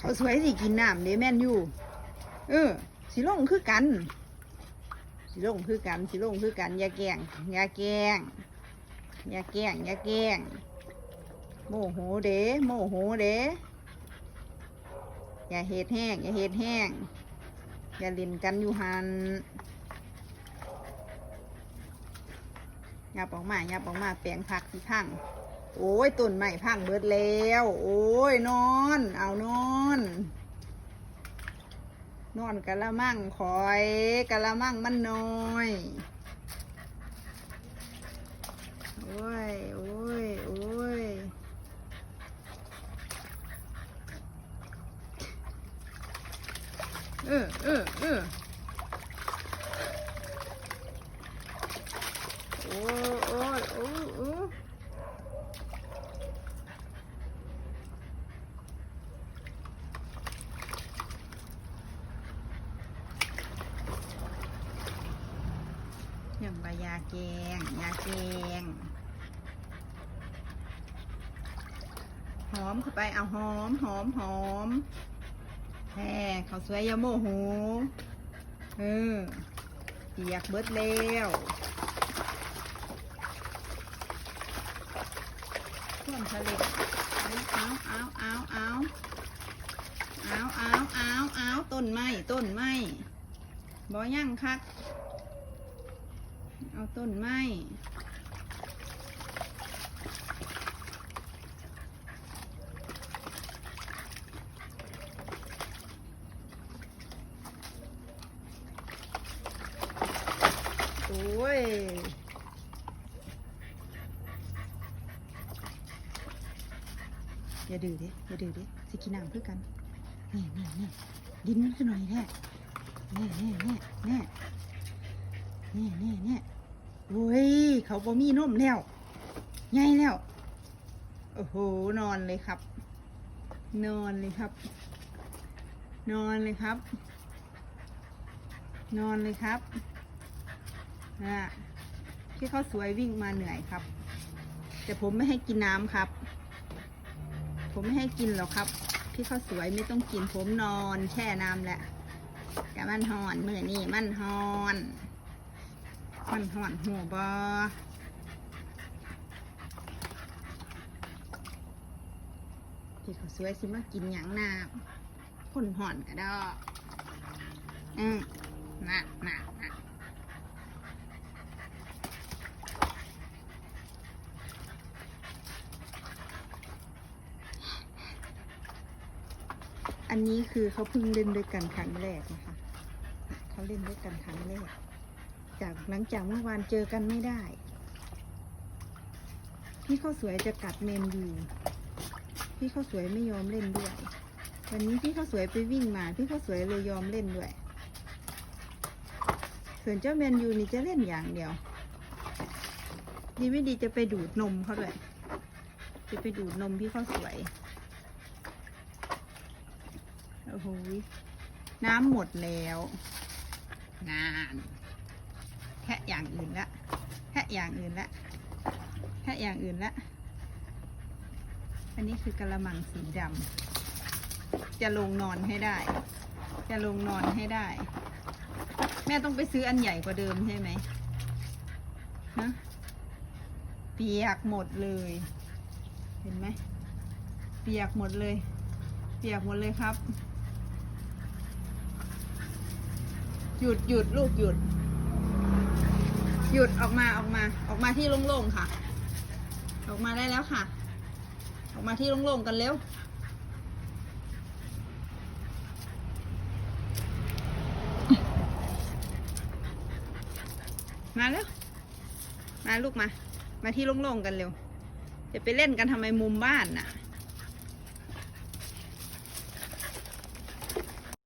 เขาสวยสิกินน้ำเดแม่นอยู่ เออสิลงคือกันสิลงคือกันสิลงคือกันยาแกงยาแกงยาแกงยาแกงโมโหเดโมโหเดอย่าเฮ็ดแห้งอย่าเฮ็ดแห้งอย่าเล่นกันอยู่หันอย่าปออกมาอย่าปออกมาแปลงผักที่พัง โอ้ยต้นไม้พังเบิดแล้ว โอ้ยนอน เอานอน นอนกะละมั่งคอยกะละมั่งมันน้อย โอ้ยโอ้ยโอ้ยเออเออเออโอ้ยโอ้ยโอ้ยโอ้ย อย่างใบยาแกง ยาแกง หอมเข้าไปเอาหอมหอมหอมแฮ่เขาวสวยยาโมโหเออเปียกเบิดแล้วท่วมทะเลเอาเอาเอาเอาเอาเอาเอาเอาต้นไม้ต้นไม้บ่ยั่งคัก เอาต้นไม้โอ้ยอย่าดื้อดิอย่าดื้อดิสิกินน้ำเพื่อกันนี่นี่นี่ดินนขึ้นหน่อยแน่แน่แน่แน่แน่ น่แน่แน่โอ้ย เขาบ่มีนมแล้วใหญ่แล้ว โอ้โห นอนเลยครับ นอนเลยครับ นอนเลยครับ นอนเลยครับอะพี่เขาสวยวิ่งมาเหนื่อยครับ แต่ผมไม่ให้กินน้ำครับ ผมไม่ให้กินหรอกครับ พี่เขาสวยไม่ต้องกินผมนอนแช่น้ำแหละกะมันหอนมือนี่มันหอน มันหอนหัวบอพี่เขาสวยสิมากินหยังน้ำคนหอนกระดออืมน่ะน่ะน่ะอันนี้คือเขาเพิ่งเล่นด้วยกันครั้งแรกนะคะ เขาเล่นด้วยกันครั้งแรก จากหลังจากเมื่อวานเจอกันไม่ได้ พี่ข้าวสวยจะกัดเมนยูพี่ข้าวสวยไม่ยอมเล่นด้วย วันนี้พี่ข้าวสวยไปวิ่งมา พี่ข้าวสวยเลยยอมเล่นด้วย ส่วนเจ้าแมนยูนี่จะเล่นอย่างเดียว ดีไม่ดีจะไปดูดนมเขาด้วย จะไปดูดนมพี่ข้าวสวย โอ้โหน้ำหมดแล้ว งาน ค่อย่างอื่นละแค่อย่างอื่นละแค่อย่างอื่นละอันนี้คือกระมังสีดำจะลงนอนให้ได้ จะลงนอนให้ได้ แม่ต้องไปซื้ออันใหญ่กว่าเดิมใช่ไหมฮะเปียกหมดเลย เห็นไหมเปียกหมดเลย เปียกหมดเลยครับ หยุดหยุดลูกหยุด หยุดออกมาออกมาออกมาที่โล่งๆค่ะ ออกมาได้แล้วค่ะ ออกมาที่โล่งๆกันเร็วมาแล้วมาลูกมา มาที่โล่งๆกันเร็ว จะไปเล่นกันทำไมมุมบ้านน่ะ